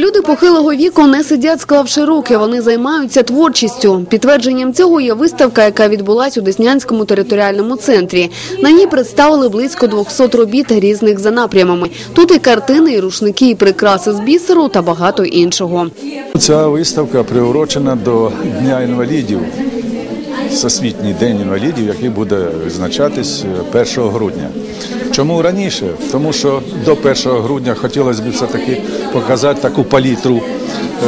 Люди похилого віку не сидять, склавши руки. Вони займаються творчістю. Підтвердженням цього є виставка, яка відбулась у Деснянському територіальному центрі. На ній представили близько 200 робіт різних за напрямами. Тут і картини, і рушники, і прикраси з бісеру та багато іншого. Ця виставка приурочена до Дня інвалідів, Всесвітній день інвалідів, який буде відзначатись е, 1 грудня. Чому раніше? Тому що до 1 грудня хотілося б все-таки показати таку палітру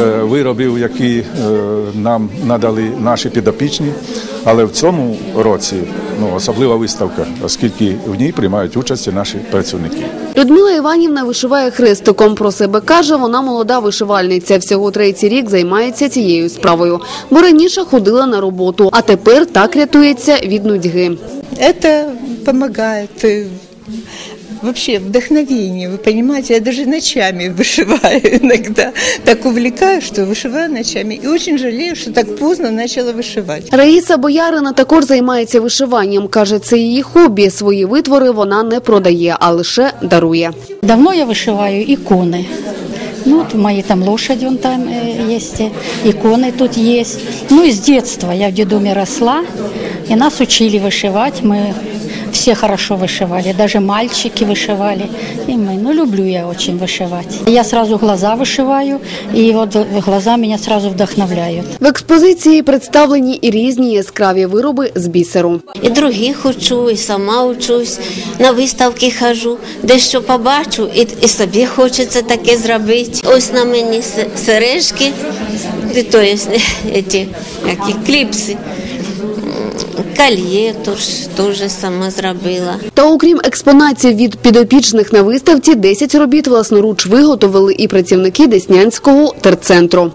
е, виробів, які е, нам надали наші підопічні. Але в цьому році ну, особлива виставка, оскільки в ній приймають участь і наші працівники. Людмила Іванівна вишиває хрестиком. Про себе каже, вона молода вишивальниця. Всього третій рік займається цією справою. Бо раніше ходила на роботу, а тепер так рятується від нудьги. Це помогает э, Вообще вдохновение, вы понимаете, я даже ночами вышиваю иногда. Так увлекаюсь, что вышиваю ночами. И очень жалею, что так поздно начала вышивать. Раїса Боярина також займається вишиванням. Каже, це її хобі. Свої витвори вона не продає, а лише дарує. Давно я вышиваю иконы. Ну, вот мои там лошади вон там э, есть, э, иконы тут есть. Ну, и с детства я в детдоме росла, и нас учили вышивать. Мы все хорошо вышивали, даже мальчики вышивали. И мы, ну, люблю я очень вышивать. Я сразу глаза вышиваю, и вот глаза меня сразу вдохновляют. В експозиції представлені і різні яскраві вироби з бісеру. І других учу, і сама учусь, на виставки хожу, дещо побачу, і, і собі хочеться таке зробити. Ось на мені се- сережки, і то є ті, які кліпси, М, кольє теж, сама зробила. Та окрім експонатів від підопічних на виставці, 10 робіт власноруч виготовили і працівники Деснянського терцентру.